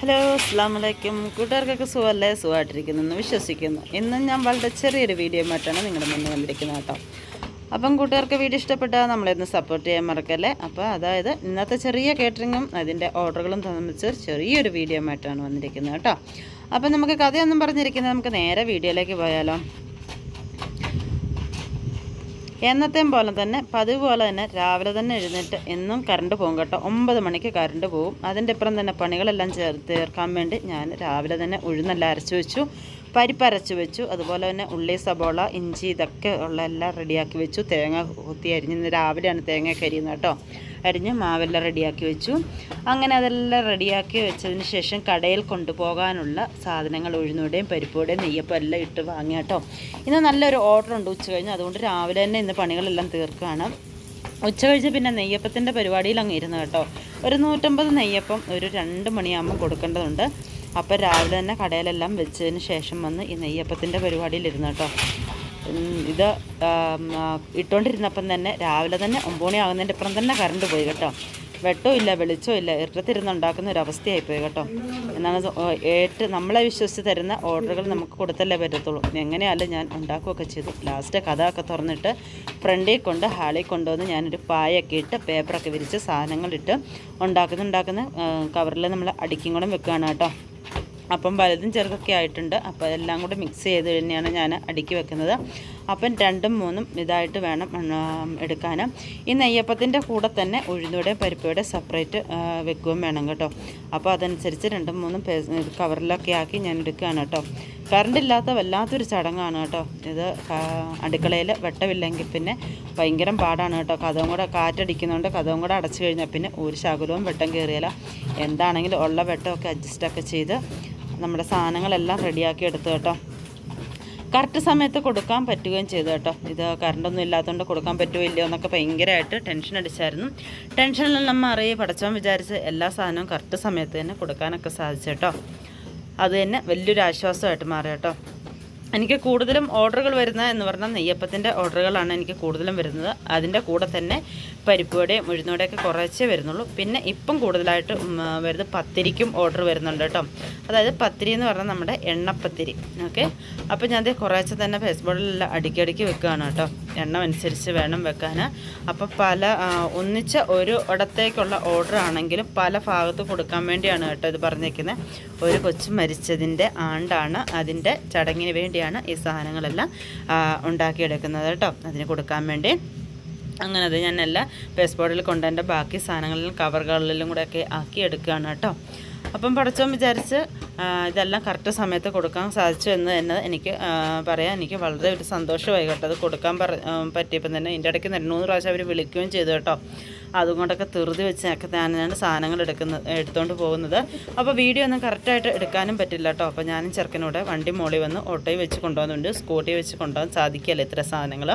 Hello അസ്സാം വലൈക്കും കൂട്ടുകാർക്കൊക്കെ സുഖമല്ലേ? സുഖമായിട്ടിരിക്കുന്നു. എന്ന് വിശ്വസിക്കുന്നു. ഇന്നും ഞാൻ വളരെ ചെറിയൊരു വീഡിയോ ആയിട്ടാണ് നിങ്ങളുടെ മുന്നിൽ വന്നിരിക്കുന്നത് കേട്ടോ. അപ്പം കൂട്ടുകാർക്ക് വീഡിയോ ഇഷ്ടപ്പെട്ടാൽ നമ്മളിന്ന് സപ്പോർട്ട് ചെയ്യാൻ മറക്കല്ലേ? അപ്പോൾ അതായത് ഇന്നത്തെ ചെറിയ കേറ്ററിങ്ങും അതിന്റെ ഓർഡറുകളും സംബന്ധിച്ച് ചെറിയൊരു വീഡിയോ ആയിട്ടാണ് വന്നിരിക്കുന്നത് കേട്ടോ. അപ്പം നമുക്ക് കഥയൊന്നും പറഞ്ഞിരിക്കുന്നത് നമുക്ക് നേരെ വീഡിയോയിലേക്ക് പോയാലോ? എന്നത്തെയും പോലെ തന്നെ പതിവ് പോലെ തന്നെ രാവിലെ തന്നെ എഴുന്നേറ്റ് എന്നും കറണ്ട് പോകും കേട്ടോ. ഒമ്പത് മണിക്ക് കറണ്ട് പോകും. അതിന്റെ ഇപ്പുറം തന്നെ പണികളെല്ലാം ചേർ തീർക്കാൻ വേണ്ടി ഞാൻ രാവിലെ തന്നെ ഉഴുന്നെല്ലാം അരച്ചു വെച്ചു പരിപ്പ് അരച്ച് വെച്ചു അതുപോലെ തന്നെ ഉള്ളി സബോള ഇഞ്ചി ഇതൊക്കെ ഉള്ള എല്ലാം റെഡിയാക്കി വെച്ചു. തേങ്ങ കുത്തി അരിഞ്ഞ് രാവിലെയാണ് തേങ്ങയൊക്കെ അരിയുന്നത് കേട്ടോ. അരിഞ്ഞ് മാവെല്ലാം റെഡിയാക്കി വെച്ചു. അങ്ങനെ അതെല്ലാം റെഡിയാക്കി വെച്ചതിന് ശേഷം കടയിൽ കൊണ്ടുപോകാനുള്ള സാധനങ്ങൾ ഉഴുന്നൂടെയും പരിപ്പൂടെയും നെയ്യപ്പം എല്ലാം ഇട്ട് വാങ്ങി കേട്ടോ. ഇന്ന് നല്ലൊരു ഓർഡർ ഉണ്ട് ഉച്ച കഴിഞ്ഞ്. അതുകൊണ്ട് രാവിലെ തന്നെ ഇന്ന് പണികളെല്ലാം തീർക്കുകയാണ് ഉച്ച കഴിച്ച് പിന്നെ നെയ്യപ്പത്തിന്റെ പരിപാടിയിൽ അങ്ങ് ഇരുന്ന് കേട്ടോ. ഒരു നൂറ്റമ്പത് നെയ്യപ്പം ഒരു രണ്ട് മണിയാകുമ്പോൾ കൊടുക്കേണ്ടതുണ്ട്. അപ്പോൾ രാവിലെ തന്നെ കടയിലെല്ലാം വെച്ചതിന് ശേഷം വന്ന് ഈ നെയ്യപ്പത്തിന്റെ പരിപാടിയിൽ ഇരുന്ന് കേട്ടോ. ഇത് ഇട്ടുകൊണ്ടിരുന്നപ്പം തന്നെ രാവിലെ തന്നെ ഒമ്പണി ആകുന്നതിന്റെ അപ്പുറം തന്നെ കറണ്ട് പോയി കേട്ടോ. വെട്ടവും ഇല്ല വെളിച്ചവും ഇല്ല ഇരുട്ടത്തിരുന്ന് ഉണ്ടാക്കുന്ന ഒരു അവസ്ഥയായി പോയി കേട്ടോ. എന്നാണ് ഏറ്റ് നമ്മളെ വിശ്വസിച്ച് തരുന്ന ഓർഡറുകൾ നമുക്ക് കൊടുത്തല്ലേ പറ്റത്തുള്ളൂ. എങ്ങനെയല്ല ഞാൻ ഉണ്ടാക്കുകയൊക്കെ ചെയ്തു. ലാസ്റ്റ് കഥ ഒക്കെ തുറന്നിട്ട് ഫ്രണ്ടിൽ കൊണ്ട് ഹാളിൽ കൊണ്ടുവന്ന് ഞാനൊരു പായൊക്കെ ഇട്ട് പേപ്പറൊക്കെ വിരിച്ച് സാധനങ്ങളിട്ട് ഉണ്ടാക്കുന്ന ഉണ്ടാക്കുന്ന കവറിൽ നമ്മൾ അടിക്കും കൂടെ വെക്കുകയാണ് കേട്ടോ. അപ്പം വലുതും ചെറുതൊക്കെ ആയിട്ടുണ്ട്. അപ്പോൾ അതെല്ലാം കൂടെ മിക്സ് ചെയ്ത് തന്നെയാണ് ഞാൻ അടുക്കി വെക്കുന്നത്. അപ്പം രണ്ടും മൂന്നും ഇതായിട്ട് വേണം എടുക്കാൻ ഈ നെയ്യപ്പത്തിന്റെ കൂടെ തന്നെ ഉഴുന്നൂടെ പരിപ്പയുടെ സെപ്പറേറ്റ് വെക്കുകയും വേണം കേട്ടോ. അപ്പോൾ അതനുസരിച്ച് രണ്ടും മൂന്നും കവറിലൊക്കെ ആക്കി ഞാൻ എടുക്കുകയാണ് കേട്ടോ. കറണ്ട് ഇല്ലാത്ത വല്ലാത്തൊരു ചടങ്ങാണ് കേട്ടോ. ഇത് അടുക്കളയിൽ വെട്ടമില്ലെങ്കിൽ പിന്നെ ഭയങ്കര പാടാണ് കേട്ടോ. കഥവും കൂടെ കാറ്റടിക്കുന്നതുകൊണ്ട് കഥവും കൂടെ അടച്ചു കഴിഞ്ഞാൽ പിന്നെ ഒരു ശകുലവും വെട്ടം കയറിയാല എന്താണെങ്കിലും ഉള്ള വെട്ടമൊക്കെ അഡ്ജസ്റ്റൊക്കെ ചെയ്ത് നമ്മുടെ സാധനങ്ങളെല്ലാം റെഡിയാക്കി എടുത്തു കേട്ടോ. കറക്റ്റ് സമയത്ത് കൊടുക്കാൻ പറ്റുകയും ചെയ്തു കേട്ടോ. ഇത് കറണ്ടൊന്നും ഇല്ലാത്തതുകൊണ്ട് കൊടുക്കാൻ പറ്റുമോ ഇല്ലയോ എന്നൊക്കെ ഭയങ്കരമായിട്ട് ടെൻഷൻ അടിച്ചായിരുന്നു. ടെൻഷനിലെല്ലാം മാറി പടച്ചവൻ വിചാരിച്ച് എല്ലാ സാധനവും കറക്റ്റ് സമയത്ത് തന്നെ കൊടുക്കാനൊക്കെ സാധിച്ചു കേട്ടോ. അത് തന്നെ വലിയൊരു ആശ്വാസമായിട്ട് മാറി കേട്ടോ. എനിക്ക് കൂടുതലും ഓർഡറുകൾ വരുന്നത് എന്ന് പറഞ്ഞാൽ നെയ്യപ്പത്തിന്റെ ഓർഡറുകളാണ് എനിക്ക് കൂടുതലും വരുന്നത്. അതിന്റെ കൂടെ തന്നെ പരിപ്പുവടയും ഉഴുന്നുവടയൊക്കെ കുറച്ചേ വരുന്നുള്ളൂ. പിന്നെ ഇപ്പം കൂടുതലായിട്ട് വരുന്നത് പത്തിരിക്കും ഓർഡർ വരുന്നുണ്ട് കേട്ടോ. അതായത് പത്തിരി എന്ന് പറഞ്ഞാൽ നമ്മുടെ എണ്ണപ്പത്തിരി. ഓക്കെ? അപ്പോൾ ഞാൻ കുറേശ്ശെ തന്നെ ഫേസ്ബുക്കിലെല്ലാം അടുക്കിയടുക്കി വെക്കുകയാണ് കേട്ടോ. എണ്ണം അനുസരിച്ച് വേണം വെക്കാൻ അപ്പോൾ പല ഒന്നിച്ച ഒരു ഇടത്തേക്കുള്ള ഓർഡർ ആണെങ്കിലും പല ഭാഗത്ത് കൊടുക്കാൻ വേണ്ടിയാണ് കേട്ടോ ഇത് പറഞ്ഞേക്കുന്നത് ഒരു കൊച്ചു മരിച്ചതിന്റെ ആണ്ടാണ് അതിന്റെ ചടങ്ങിന് വേണ്ടിയാണ് ഈ സാധനങ്ങളെല്ലാം ഉണ്ടാക്കിയെടുക്കുന്നത് കേട്ടോ. അതിന് കൊടുക്കാൻ വേണ്ടി. അങ്ങനെ അത് ഞാൻ എല്ലാ പേസ്പോർട്ടിൽ കൊണ്ടുവന്റെ ബാക്കി സാധനങ്ങളിലും കവറുകളിലും കൂടെ ഒക്കെ ആക്കി എടുക്കുകയാണ് കേട്ടോ. അപ്പം പടച്ചോൻ വിചാരിച്ച് ഇതെല്ലാം കറക്റ്റ് സമയത്ത് കൊടുക്കാൻ സാധിച്ചു എന്ന് തന്നെ എനിക്ക് പറയാം എനിക്ക് വളരെ ഒരു സന്തോഷമായി കേട്ടോ. അത് കൊടുക്കാൻ പറ പറ്റിയപ്പം തന്നെ ഇതിന്റെ ഇടയ്ക്ക് രണ്ട് മൂന്ന് പ്രാവശ്യം അവർ വിളിക്കുകയും ചെയ്തു കേട്ടോ. അതുകൊണ്ടൊക്കെ ധൃതി വെച്ചൊക്കെ തന്നെയാണ് സാധനങ്ങൾ എടുക്കുന്നത് എടുത്തുകൊണ്ട് പോകുന്നത്. അപ്പോൾ വീഡിയോ ഒന്നും കറക്റ്റായിട്ട് എടുക്കാനും പറ്റില്ല കേട്ടോ അപ്പോൾ ഞാനും ചെറുക്കനോടെ വണ്ടി മോളി വന്ന് ഓട്ടോയിൽ വെച്ച് കൊണ്ടുപോകുന്നുണ്ട് സ്കൂട്ടി വെച്ച് കൊണ്ടുപോകാൻ സാധിക്കില്ല ഇത്ര സാധനങ്ങൾ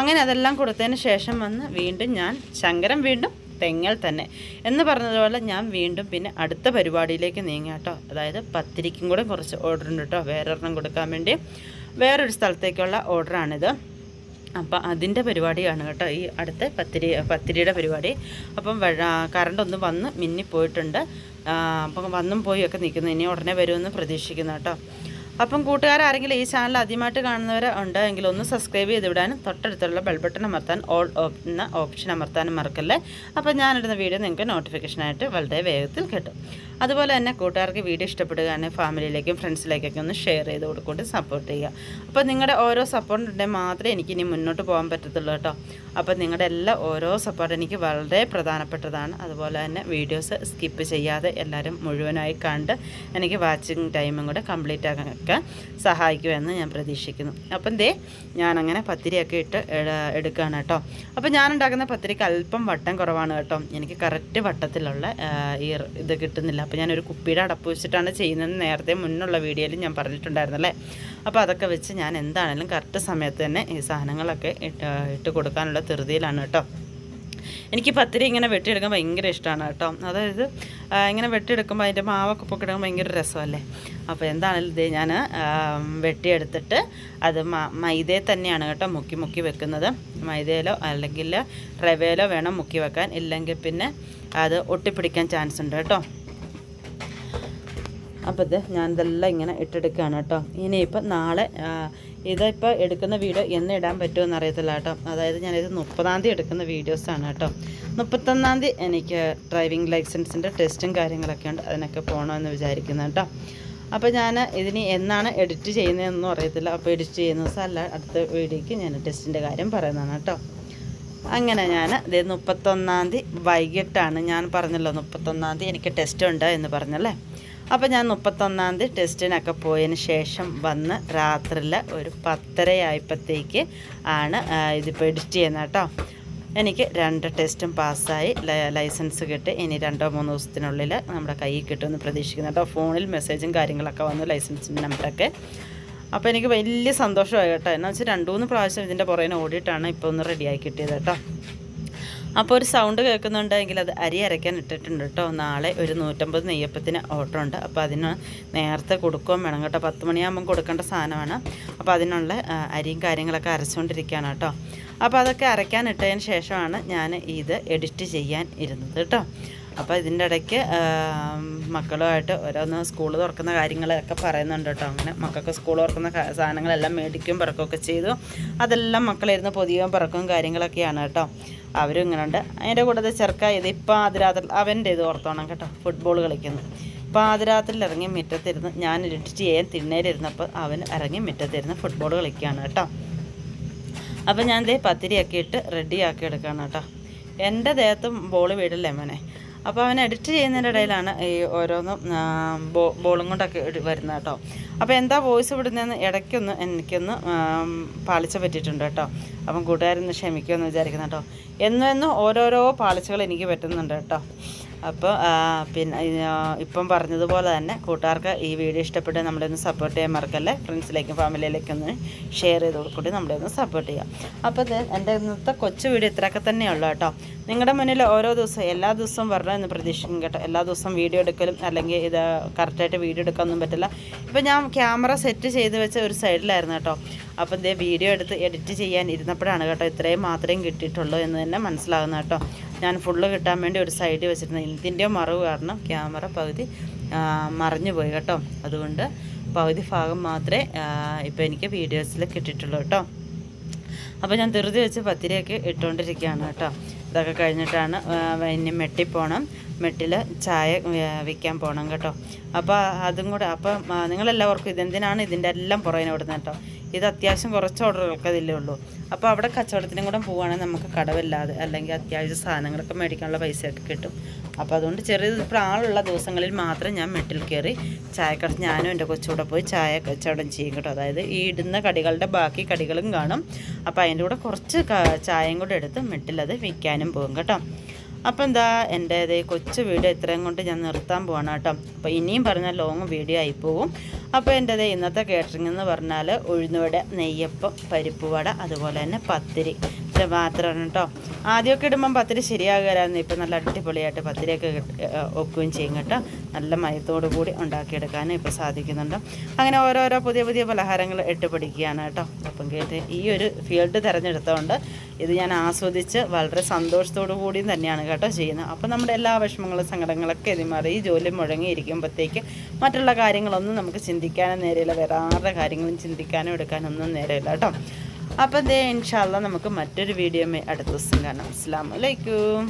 അങ്ങനെ അതെല്ലാം കൊടുത്തതിന് ശേഷം വന്ന് വീണ്ടും ഞാൻ ശങ്കരം വീണ്ടും തെങ്ങൽ തന്നെ എന്ന് പറഞ്ഞതുപോലെ ഞാൻ വീണ്ടും പിന്നെ അടുത്ത പരിപാടിയിലേക്ക് നീങ്ങി കേട്ടോ അതായത് പത്തിരിക്കും കൂടെ കുറച്ച് ഓർഡർ ഉണ്ട് കേട്ടോ വേറൊരെണ്ണം കൊടുക്കാൻ വേണ്ടി വേറൊരു സ്ഥലത്തേക്കുള്ള ഓർഡറാണിത് അപ്പം അതിന്റെ പരിപാടിയാണ് കേട്ടോ. ഈ അടുത്ത പത്തിരി പത്തിരിയുടെ പരിപാടി. അപ്പം കറണ്ടൊന്ന് വന്ന് മിന്നിപ്പോയിട്ടുണ്ട്. അപ്പം വന്നും പോയി ഒക്കെ നിൽക്കുന്നു ഇനി ഉടനെ വരുമെന്ന് പ്രതീക്ഷിക്കുന്നു കേട്ടോ. അപ്പം കൂട്ടുകാരാരെങ്കിലും ഈ ചാനൽ ആദ്യമായിട്ട് കാണുന്നവർ ഉണ്ട് എങ്കിൽ ഒന്ന് സബ്സ്ക്രൈബ് ചെയ്ത് വിടാനും തൊട്ടടുത്തുള്ള ബെൽബട്ടൺ അമർത്താൻ ഓൾ എന്ന ഓപ്ഷൻ അമർത്താനും മറക്കല്ലേ. അപ്പം ഞാനിടുന്ന വീഡിയോ നിങ്ങൾക്ക് നോട്ടിഫിക്കേഷനായിട്ട് വളരെ വേഗത്തിൽ കിട്ടും. അതുപോലെ തന്നെ കൂട്ടുകാർക്ക് വീഡിയോ ഇഷ്ടപ്പെടുകയാണെങ്കിൽ ഫാമിലിയിലേക്കും ഫ്രണ്ട്സിലേക്കൊക്കെ ഒന്ന് ഷെയർ ചെയ്ത് കൊടുക്കൊണ്ട് സപ്പോർട്ട് ചെയ്യുക. അപ്പോൾ നിങ്ങളുടെ ഓരോ സപ്പോർട്ട് ഉണ്ടെങ്കിൽ മാത്രമേ എനിക്ക് ഇനി മുന്നോട്ട് പോകാൻ പറ്റത്തുള്ളൂ കേട്ടോ. അപ്പോൾ നിങ്ങളുടെ എല്ലാ ഓരോ സപ്പോർട്ട് എനിക്ക് വളരെ പ്രധാനപ്പെട്ടതാണ്. അതുപോലെ തന്നെ വീഡിയോസ് സ്കിപ്പ് ചെയ്യാതെ എല്ലാവരും മുഴുവനായി കണ്ട് എനിക്ക് വാച്ചിങ് ടൈമും കൂടെ കംപ്ലീറ്റ് ആക്കാൻ സഹായിക്കുമെന്ന് ഞാൻ പ്രതീക്ഷിക്കുന്നു. അപ്പം ദേ ഞാനങ്ങനെ പത്തിരിയൊക്കെ ഇട്ട് എട- എടുക്കുകയാണ് കേട്ടോ. അപ്പോൾ ഞാൻ ഉണ്ടാക്കുന്ന പത്തിരിക്ക് അല്പം വട്ടം കുറവാണ് കേട്ടോ. എനിക്ക് കറക്റ്റ് വട്ടത്തിലുള്ള ഈ ഇത് കിട്ടുന്നില്ല. അപ്പോൾ ഞാനൊരു കുപ്പിയുടെ അടപ്പ് വെച്ചിട്ടാണ് ചെയ്യുന്നത് നേരത്തെ മുന്നുള്ള വീഡിയോയിൽ ഞാൻ പറഞ്ഞിട്ടുണ്ടായിരുന്നല്ലേ? അപ്പോൾ അതൊക്കെ വെച്ച് ഞാൻ എന്താണെങ്കിലും കറക്റ്റ് സമയത്ത് തന്നെ ഈ സാധനങ്ങളൊക്കെ ഇട്ട് കൊടുക്കാനുള്ള ധൃതിയിലാണ് കേട്ടോ. എനിക്ക് പത്തിരി ഇങ്ങനെ വെട്ടിയെടുക്കാൻ ഭയങ്കര ഇഷ്ടമാണ് കേട്ടോ. അതായത് ഇങ്ങനെ വെട്ടിയെടുക്കുമ്പോൾ അതിന്റെ മാവൊക്കെ പൊക്കിടുമ്പോൾ ഭയങ്കര രസമല്ലേ? അപ്പോൾ എന്താണെങ്കിലും ഇത് ഞാൻ വെട്ടിയെടുത്തിട്ട് അത് മൈദയെ തന്നെയാണ് കേട്ടോ മുക്കി മുക്കി വെക്കുന്നത്. മൈദയിലോ അല്ലെങ്കിൽ റവയിലോ വേണം മുക്കി വെക്കാൻ. ഇല്ലെങ്കിൽ പിന്നെ അത് ഒട്ടിപ്പിടിക്കാൻ ചാൻസ് ഉണ്ട് കേട്ടോ. അപ്പോൾ ഇത് ഞാൻ ഇതെല്ലാം ഇങ്ങനെ ഇട്ടെടുക്കുകയാണ് കേട്ടോ. ഇനിയിപ്പോൾ നാളെ ഇതിപ്പോൾ എടുക്കുന്ന വീഡിയോ എന്ന് ഇടാൻ പറ്റുമെന്ന് അറിയത്തില്ല കേട്ടോ. അതായത് ഞാനിത് മുപ്പതാം തീയതി എടുക്കുന്ന വീഡിയോസാണ് കേട്ടോ. മുപ്പത്തൊന്നാം തീയതി എനിക്ക് ഡ്രൈവിംഗ് ലൈസൻസിന്റെ ടെസ്റ്റും കാര്യങ്ങളൊക്കെ ഉണ്ട്. അതിനൊക്കെ പോകണമെന്ന് വിചാരിക്കുന്നു കേട്ടോ. അപ്പോൾ ഞാൻ ഇതിന് എന്നാണ് എഡിറ്റ് ചെയ്യുന്നതെന്നൊന്നും അറിയത്തില്ല. അപ്പോൾ എഡിറ്റ് ചെയ്യുന്ന ദിവസം അല്ല അടുത്ത വീഡിയോയ്ക്ക് ഞാൻ ടെസ്റ്റിന്റെ കാര്യം പറയുന്നതാണ് കേട്ടോ. അങ്ങനെ ഞാൻ ഇത് മുപ്പത്തൊന്നാം തീയതി വൈകിട്ടാണ്. ഞാൻ പറഞ്ഞല്ലോ മുപ്പത്തൊന്നാം തീയതി എനിക്ക് ടെസ്റ്റ് ഉണ്ട് എന്ന് പറഞ്ഞല്ലേ? അപ്പോൾ ഞാൻ മുപ്പത്തൊന്നാം തീയതി ടെസ്റ്റിനൊക്കെ പോയതിന് ശേഷം വന്ന് രാത്രിയിൽ ഒരു പത്തരയായപ്പോഴത്തേക്ക് ആണ് ഇതിപ്പോൾ എഡിറ്റ് ചെയ്യുന്നത് കേട്ടോ. എനിക്ക് രണ്ട് ടെസ്റ്റും പാസ്സായി ലൈസൻസ് കിട്ടി. ഇനി രണ്ടോ മൂന്നോ ദിവസത്തിനുള്ളിൽ നമ്മുടെ കയ്യിൽ കിട്ടുമെന്ന് പ്രതീക്ഷിക്കുന്നു കേട്ടോ. ഫോണിൽ മെസ്സേജും കാര്യങ്ങളൊക്കെ വന്നു ലൈസൻസിന്റെ നമ്പറൊക്കെ. അപ്പോൾ എനിക്ക് വലിയ സന്തോഷമായി കേട്ടോ. എന്ന് വെച്ചാൽ രണ്ട് മൂന്ന് പ്രാവശ്യം ഇതിന്റെ പുറകിന് ഓടിയിട്ടാണ് ഇപ്പോൾ ഒന്ന് റെഡിയായി കിട്ടിയത് കേട്ടോ. അപ്പോൾ ഒരു സൗണ്ട് കേൾക്കുന്നുണ്ടെങ്കിൽ അത് അരി അരയ്ക്കാൻ ഇട്ടിട്ടുണ്ട് കേട്ടോ. നാളെ ഒരു നൂറ്റമ്പത് നെയ്യപ്പത്തിന് ഓർഡർ ഉണ്ട്. അപ്പോൾ അതിന് നേരത്തെ കൊടുക്കുകയും വേണം കേട്ടോ. പത്ത് മണിയാകുമ്പം കൊടുക്കേണ്ട സാധനമാണ്. അപ്പോൾ അതിനുള്ള അരിയും കാര്യങ്ങളൊക്കെ അരച്ചുകൊണ്ടിരിക്കുകയാണ് കേട്ടോ. അപ്പോൾ അതൊക്കെ അരയ്ക്കാൻ ഇട്ടതിന് ശേഷമാണ് ഞാൻ ഇത് എഡിറ്റ് ചെയ്യാൻ ഇരുന്നത് കേട്ടോ. അപ്പോൾ ഇതിന്റെ ഇടയ്ക്ക് മക്കളുമായിട്ട് ഓരോന്ന് സ്കൂൾ തുറക്കുന്ന കാര്യങ്ങളൊക്കെ പറയുന്നുണ്ട് കേട്ടോ. അങ്ങനെ മക്കൾക്ക് സ്കൂൾ തുറക്കുന്ന സാധനങ്ങളെല്ലാം മേടിക്കും പിറക്കുകയൊക്കെ ചെയ്തു. അതെല്ലാം മക്കളിരുന്ന് പൊതിയും പിറക്കും കാര്യങ്ങളൊക്കെയാണ് കേട്ടോ. അവരും ഇങ്ങനെ ഉണ്ട് അതിന്റെ കൂടെ ചെറുക്ക ഇത് ഇപ്പം ആദ്യരാത്രി അവന്റെ ഇത് ഓർത്തോണം കേട്ടോ. ഫുട്ബോൾ കളിക്കുന്നു. ഇപ്പം ആദ്യരാത്രിയിൽ ഇറങ്ങി മുറ്റത്തിരുന്ന് ഞാൻ എഡിറ്റ് ചെയ്യാൻ തിണ്ണേരിരുന്നപ്പോൾ അവൻ ഇറങ്ങി മുറ്റത്തിരുന്ന് ഫുട്ബോൾ കളിക്കുകയാണ് കേട്ടോ. അപ്പോൾ ഞാൻ ദേ പത്തിരിയൊക്കെ ഇട്ട് റെഡിയാക്കി എടുക്കുകയാണ് കേട്ടോ. എന്റെ ദേഹത്തും ബോൾ വീടില്ലേ മോനെ? അപ്പോൾ അവൻ എഡിറ്റ് ചെയ്യുന്നതിന്റെ ഇടയിലാണ് ഈ ഓരോന്നും ബോളും കൊണ്ടൊക്കെ വരുന്നത് കേട്ടോ. അപ്പോൾ എന്താ വോയിസ് വിടുന്നതെന്ന് ഇടയ്ക്കൊന്ന് എനിക്കൊന്ന് പാളിച്ച പറ്റിയിട്ടുണ്ട് കേട്ടോ. അപ്പം കൂട്ടുകാരൊന്ന് ക്ഷമിക്കുമെന്ന് വിചാരിക്കുന്നു കേട്ടോ. എന്നും എന്നും ഓരോരോ പാളിച്ചകൾ എനിക്ക് പറ്റുന്നുണ്ട് കേട്ടോ. അപ്പോൾ പിന്നെ ഇപ്പം പറഞ്ഞതുപോലെ തന്നെ കൂട്ടുകാർക്ക് ഈ വീഡിയോ ഇഷ്ടപ്പെട്ട് നമ്മളെ ഒന്ന് സപ്പോർട്ട് ചെയ്യാൻ മറക്കല്ലേ? ഫ്രണ്ട്സിലേക്കും ഫാമിലിയിലേക്കും ഒന്ന് ഷെയർ ചെയ്ത് കൊടുക്കൂടി നമ്മളെ ഒന്ന് സപ്പോർട്ട് ചെയ്യാം അപ്പോൾ എന്റെ ഇന്നത്തെ കൊച്ചു വീഡിയോ ഇത്രയൊക്കെ തന്നെയുള്ളൂ കേട്ടോ. നിങ്ങളുടെ മുന്നിൽ ഓരോ ദിവസവും എല്ലാ ദിവസവും വരണം എന്ന് പ്രതീക്ഷിക്കും കേട്ടോ. എല്ലാ ദിവസവും വീഡിയോ എടുക്കലും അല്ലെങ്കിൽ ഇത് കറക്റ്റായിട്ട് വീഡിയോ എടുക്കാനൊന്നും പറ്റില്ല. ഇപ്പോൾ ഞാൻ ക്യാമറ സെറ്റ് ചെയ്ത് വെച്ച ഒരു സൈഡിലായിരുന്നു കേട്ടോ. അപ്പം ഇതേ വീഡിയോ എടുത്ത് എഡിറ്റ് ചെയ്യാൻ ഇരുന്നപ്പോഴാണ് കേട്ടോ ഇത്രയും മാത്രമേ കിട്ടിയിട്ടുള്ളൂ എന്ന് തന്നെ മനസ്സിലാകുന്ന കേട്ടോ. ഞാൻ ഫുള്ള് കിട്ടാൻ വേണ്ടി ഒരു സൈഡിൽ വെച്ചിരുന്നു. ഇതിന്റെ മറവ് കാരണം ക്യാമറ പകുതി മറിഞ്ഞു പോയി കേട്ടോ. അതുകൊണ്ട് പകുതി ഭാഗം മാത്രമേ ഇപ്പോൾ എനിക്ക് വീഡിയോസിൽ കിട്ടിയിട്ടുള്ളൂ കേട്ടോ. അപ്പോൾ ഞാൻ ധൃതി വെച്ച് പത്തിരിയൊക്കെ ഇട്ടുകൊണ്ടിരിക്കുകയാണ് കേട്ടോ. ഇതൊക്കെ കഴിഞ്ഞിട്ടാണ് ഇനി മെട്ടി പോകണം മെട്ടിൽ ചായ വിൽക്കാൻ പോകണം കേട്ടോ. അപ്പോൾ അതും കൂടെ അപ്പം നിങ്ങളെല്ലാവർക്കും ഇതെന്തിനാണ് ഇതിന്റെ എല്ലാം പുറകിന് ഓടുന്നത് കേട്ടോ? ഇത് അത്യാവശ്യം കുറച്ച് ഓർഡറുകൾക്ക് അതില്ലേ ഉള്ളൂ. അപ്പോൾ അവിടെ കച്ചവടത്തിനും കൂടെ പോവുകയാണെങ്കിൽ നമുക്ക് കടവില്ലാതെ അല്ലെങ്കിൽ അത്യാവശ്യം സാധനങ്ങളൊക്കെ മേടിക്കാനുള്ള പൈസയൊക്കെ കിട്ടും. അപ്പോൾ അതുകൊണ്ട് ചെറിയ ഇപ്പോൾ ആളുള്ള ദിവസങ്ങളിൽ മാത്രം ഞാൻ മെട്ടിൽ കയറി ചായക്കട ഞാനും എന്റെ കൊച്ചുകൂടെ പോയി ചായ കച്ചവടം ചെയ്യും കേട്ടോ. അതായത് ഈ ഇടുന്ന കടികളുടെ ബാക്കി കടികളും കാണും. അപ്പോൾ അതിന്റെ കൂടെ കുറച്ച് ചായയും കൂടെ എടുത്ത് മെട്ടിലത് വിൽക്കാനും പോകും കേട്ടോ. അപ്പോൾ എന്താ എന്റെ ഇതേ കൊച്ചു വീഡിയോ ഇത്രയും കൊണ്ട് ഞാൻ നിർത്താൻ പോവാണ് കേട്ടോ. അപ്പോൾ ഇനിയും പറഞ്ഞാൽ ലോങ് വീഡിയോ ആയിപ്പോവും അപ്പോൾ എന്റെ ദേ ഇന്നത്തെ കേറ്ററിംഗ് എന്ന് പറഞ്ഞാൽ ഉഴുന്നുവട നെയ്യപ്പം പരിപ്പ് വട അതുപോലെ തന്നെ പത്തിരി. ഇത് മാത്രമാണ് കേട്ടോ. ആദ്യമൊക്കെ ഇടുമ്പം പത്തിരി ശരിയാകുകയായിരുന്നു ഇപ്പം നല്ല അടിപൊളിയായിട്ട് പത്തിരിയൊക്കെ ഒക്കുകയും ചെയ്യും കേട്ടോ. നല്ല മയത്തോടു കൂടി ഉണ്ടാക്കിയെടുക്കാനും ഇപ്പോൾ സാധിക്കുന്നുണ്ട്. അങ്ങനെ ഓരോരോ പുതിയ പുതിയ പലഹാരങ്ങൾ ഇട്ട് പിടിക്കുകയാണ് കേട്ടോ. അപ്പം കേട്ട് ഈ ഒരു ഫീൽഡ് തിരഞ്ഞെടുത്തുകൊണ്ട് ഇത് ഞാൻ ആസ്വദിച്ച് വളരെ സന്തോഷത്തോടു കൂടിയും തന്നെയാണ് കേട്ടോ ചെയ്യുന്നത്. അപ്പോൾ നമ്മുടെ എല്ലാ വിഷമങ്ങളും സങ്കടങ്ങളൊക്കെ ഇതിമാറി ഈ ജോലി മുഴങ്ങിയിരിക്കുമ്പോഴത്തേക്ക് മറ്റുള്ള കാര്യങ്ങളൊന്നും നമുക്ക് ചിന്തിക്കാനും നേരെയില്ല. വേറെ കാര്യങ്ങളും ചിന്തിക്കാനും എടുക്കാനൊന്നും നേരെയില്ല കേട്ടോ. അപ്പോൾ ദേ ഇൻഷാല്ല നമുക്ക് മറ്റൊരു വീഡിയോ അടുത്ത ദിവസം കാണാം. അസ്സാം വലൈക്കും